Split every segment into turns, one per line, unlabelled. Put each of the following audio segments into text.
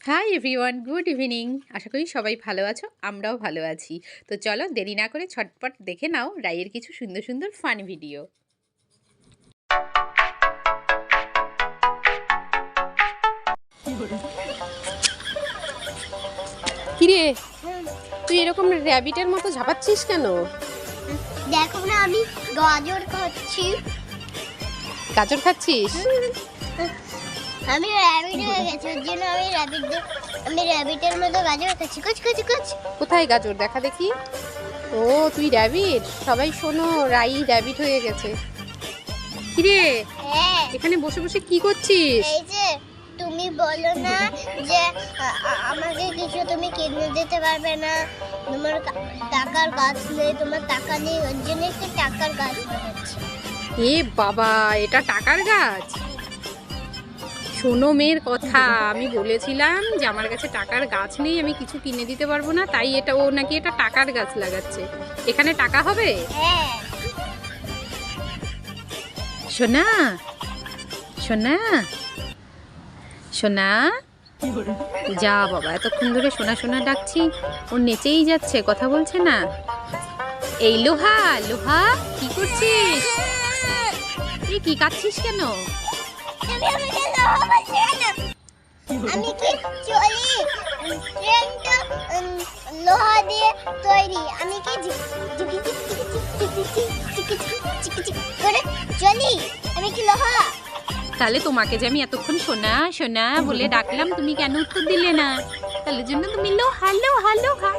High everyone good evening আশা করি সবাই ভালো আছো আমরাও ভালো আছি। তো চলো দেরি না করে ছটপট দেখে নাও রাইয়ের কিছু সুন্দর সুন্দর ফান ভিডিও কিরে তুই এরকম র্যাবিটের মতো ঝাপাচ্ছিস কেন?
দেখো না আমি গাজর খাচ্ছি।
গাজর খাচ্ছিস?
আমি র্যাবিট হয়ে গেছি ওর জন্য আমি র্যাবিট আমি র্যাবিটের মতো গাজর খাচ্ছি। কুচ কুচ কুচ।
কোথায় গাজর? দেখা দেখি। ও তুই র্যাবিট সবাই শোনো রাই র্যাবিট হয়ে গেছে। কিরে?
হ্যাঁ।
এখানে বসে বসে কি করছিস?
এই যে তুমি বলো না যে আমাকে কিছু তুমি কিনে দিতে পারবে না। তোমার টাকার গাছ নেই তোমার টাকা নেই ওর জন্য একটু টাকার গাছ বানাচ্ছি
এ বাবা এটা টাকার গাছ শোনো মেয়ের কথা, আমি বলেছিলাম যে আমার কাছে টাকার গাছ নেই, আমি কিছু কিনে দিতে পারব না, তাই এটা ও নাকি এটা টাকার গাছ লাগাচ্ছে। এখানে টাকা হবে? সোনা সোনা সোনা, যা বাবা, এতক্ষণ ধরে সোনা সোনা ডাকছি, ও নেচেই যাচ্ছে, কথা বলছে না। এই লোহা লোহা, কি করছিস? এই কি কাচ্ছিস কেন?
আমি কি চলি ট্রেনটা উম, লোহা দিয়ে তৈরি? আমি কি করে চলি? আমি কি লোহা?
তাহলে তোমাকে যে আমি এতক্ষণ সোনা সোনা বলে ডাকলাম তুমি কেন উত্তর দিলে না? তাহলে জন্য তুমি লো হ্যালো হ্যালো হাই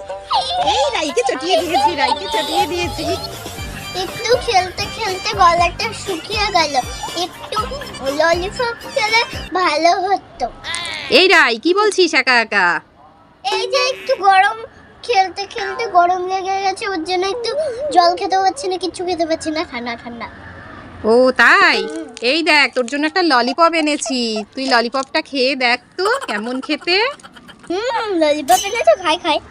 এই রাইকে চটিয়ে দিয়েছি রাইকে চটিয়ে দিয়েছি।
একটু খেলতে খেলতে গলাটা শুকিয়ে গেল। একটু ললিপপ খেলে ভালো হতো।
এই রাই কি বলছিস একা একা?
এই যে একটু গরম খেলতে খেলতে গরম লেগে গেছে ওর জন্য একটু জল খেতে পারছি না কিছু খেতে পারছি না ঠান্ডা ঠান্ডা।
ও তাই? এই দেখ তোর জন্য একটা ললিপপ এনেছি। তুই ললিপপটা খেয়ে দেখ তো কেমন খেতে।
হুম ললিপপ এনেছো খাই খাই।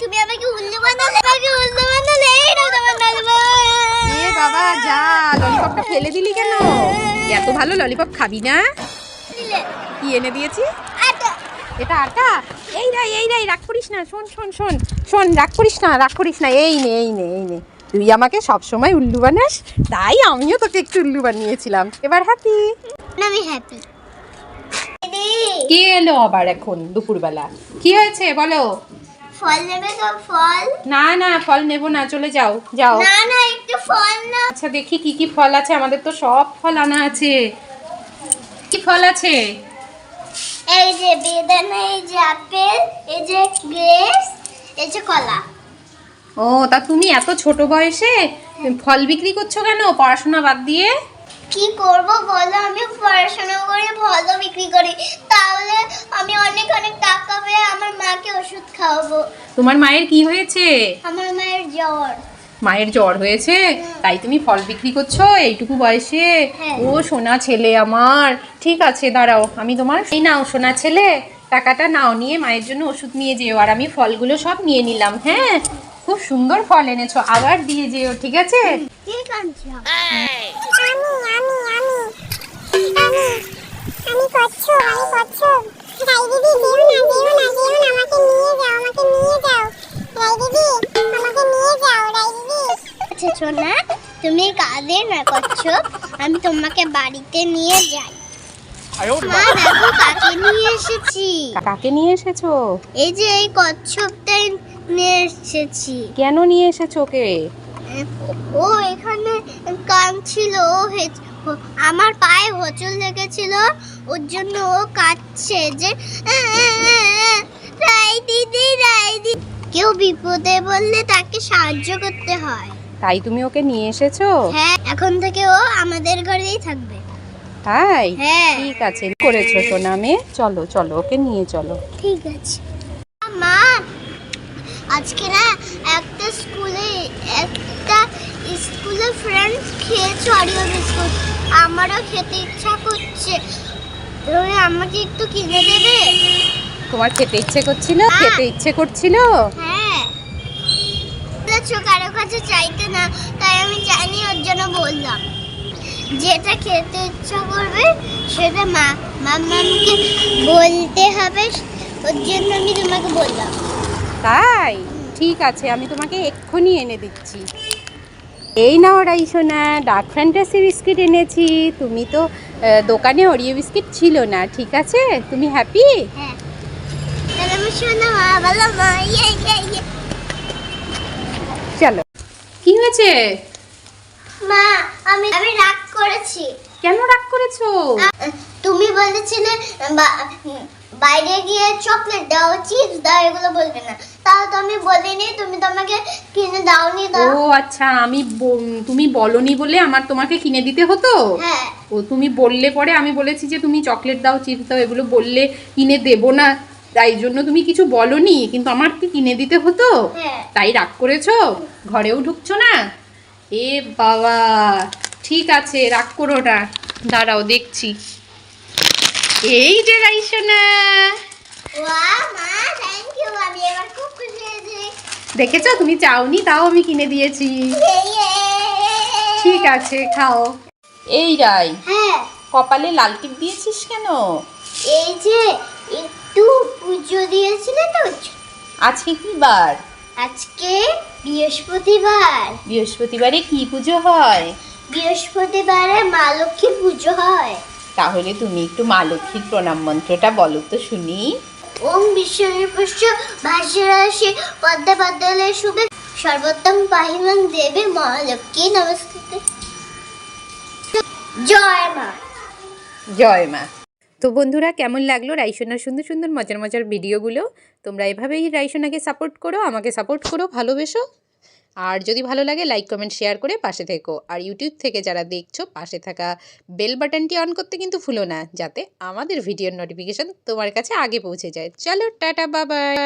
তুমি আমাকে উল্লু বানালে? আমাকে উল্লু বানালে? এই নাও তোমার ললিপপ
এ বাবা যা ললিপপটা ফেলে দিলি কেন? এত ভালো ললিপপ খাবি না? কি এনে দিয়েছি? এটা আটা? এই রাই এই রাই রাগ করিস না শোন শোন শোন শোন রাগ করিস না রাগ করিস না এই নে এই নে এই নে। তুই আমাকে সব সময় উল্লু বানাস তাই আমিও তোকে একটু উল্লু বানিয়েছিলাম। এবার হ্যাপি
আমি হ্যাপি
কে এলো আবার এখন দুপুরবেলা? কি হয়েছে বলো?
ফল নেবে তো ফল?
না না ফল নেব না চলে যাও যাও।
না না একটু ফল না।
আচ্ছা দেখি কি কি ফল আছে আমাদের তো সব ফল আনা আছে। কি ফল আছে?
এই যে বেদানা এই যে আপেল এই যে গ্রেপস এই যে কলা।
ও তা তুমি এত ছোট বয়সে ফল বিক্রি করছ কেন? পড়াশোনা বাদ দিয়ে?
কি করব বলো? আমি পড়াশোনা করে ভালো বিক্রি করি। তাহলে আমি অনেক অনেক টাকা পেয়ে ওষুধ খাওয়াবো।
তোমার মায়ের কি হয়েছে?
আমার মায়ের জ্বর।
মায়ের জ্বর হয়েছে? তাই তুমি ফল বিক্রি করছ এইটুকু বয়সে?
হ্যাঁ।
ও সোনা ছেলে আমার। ঠিক আছে দাঁড়াও। আমি তোমার এই নাও সোনা ছেলে। টাকাটা নাও নিয়ে মায়ের জন্য ওষুধ নিয়ে যেও। আর আমি ফলগুলো সব নিয়ে নিলাম হ্যাঁ? খুব সুন্দর ফল এনেছো। আবার দিয়ে যেও ঠিক আছে?
ঠিক আছে। আমি আমি আমি আমি আমি করছ আমি করছ। কাঁদে না কচ্ছপ আমি তোমাকে বাড়িতে নিয়ে যাই। কাকে নিয়ে এসেছি।
কাকে নিয়ে
এই যে এই কচ্ছপটাই নিয়ে এসেছি।
কেন নিয়ে এসেছ
ও এখানে কাঁদছিল আমার পায়ে হচল লেগেছিল ওর জন্য ও কাঁদছে যে রাই দিদি রাই দিদি কেউ বিপদে বললে তাকে সাহায্য করতে হয়।
তাই তুমি ওকে নিয়ে এসেছ?
হ্যাঁ এখন থেকে ও আমাদের ঘরেই থাকবে।
তাই?
হ্যাঁ।
ঠিক আছে করেছ সোনা মেয়ে। চলো চলো ওকে নিয়ে চলো।
ঠিক আছে। মা আজকে না একটা স্কুলে একটা স্কুলে ফ্রেন্ডস খেয়েছে অরিও বিস্কুট। আমারও খেতে ইচ্ছা করছে। তুমি আমাকে একটু কিনে দেবে?
তোমার খেতে ইচ্ছে করছিল?
হ্যাঁ।
খেতে ইচ্ছে করছিল?
হ্যাঁ। বলেছ কারও কাছে চাইতে না তাই আমি জানি ওর জন্য বললাম। যেটা খেতে ইচ্ছা করবে সেটা মা মাম্মাকে বলতে হবে ওর জন্য আমি তোমাকে বললাম।
তাই? ঠিক আছে আমি তোমাকে এক্ষুনি এনে দিচ্ছি। এই নাও রাইসোনা ডার্ক ফ্যান্টাসি বিস্কিট এনেছি। তুমি তো দোকানে ওরিও বিস্কিট ছিল না ঠিক আছে? তুমি হ্যাপি
হ্যাঁ তাহলে আমি শোনো মা বলো মা ইয়ে ইয়ে ইয়ে
চলো। কি হয়েছে?
মা আমি আমি রাগ করেছি।
কেন রাগ করেছ?
তুমি বলেছিলে বাইরে গিয়ে চকলেট দাও চিপস দাও এগুলো বলবে না। তাও তো আমি বলিনি তুমি তো আমাকে কিনে দাওনি
ও
দাও
আচ্ছা আমি তুমি বলনি বলে আমার তোমাকে কিনে দিতে হতো?
হ্যাঁ।
ও তুমি বললে পরে আমি বলেছি যে তুমি চকলেট দাও চিপস দাও এগুলো বললে কিনে দেবো না। তাই জন্য তুমি কিছু বলনি কিন্তু আমার কি কিনে দিতে হতো?
হ্যাঁ।
তাই রাগ করেছ? ঘরেও ঢুকছো না? এ বাবা ঠিক আছে রাগ করো না। দাঁড়াও দেখছি। এই যে রাইসো না
ওয়া মা থ্যাংক ইউ আমি এবার খুব খুশি হয়েছি।
দেখেছ? তুমি চাওনি তাও আমি কিনে দিয়েছি। ঠিক আছে খাও। এই রাই
হ্যাঁ।
কপালে লাল টিপ দিয়েছিস কেন?
এই যে একটু পুজো দিয়েছিলে তো?
আজকে কি বার?
আজকে বৃহস্পতিবার।
বৃহস্পতিবারে কি পুজো হয়?
বৃহস্পতিবারে মা লক্ষ্মীর পুজো হয়।
তাহলে তুমি একটু মা লক্ষ্মীর প্রণাম মন্ত্রটা বলো তো শুনি।
ওম বিশ্বনিপুষ্য ভাষ্যরাশি পদ্মে পদ্মলে শুভে। সর্বোত্তম পাহিমান দেবী মহালক্ষ্মী নমস্কার জয় মা।
জয় মা। তো বন্ধুরা, কেমন লাগল? রাইসোনার সুন্দর সুন্দর মজার মজার ভিডিওগুলো? তোমরা এভাবেই রাইসোনাকে সাপোর্ট করো, আমাকে সাপোর্ট করো, ভালোবেসো। আর যদি ভালো লাগে লাইক কমেন্ট শেয়ার করে পাশে থেকো। আর ইউটিউব থেকে যারা দেখছ, পাশে থাকা বেল বাটনটি অন করতে কিন্তু ভুলো না, যাতে আমাদের ভিডিওর নোটিফিকেশান তোমার কাছে আগে পৌঁছে যায়। চলো, টাটা বাবাই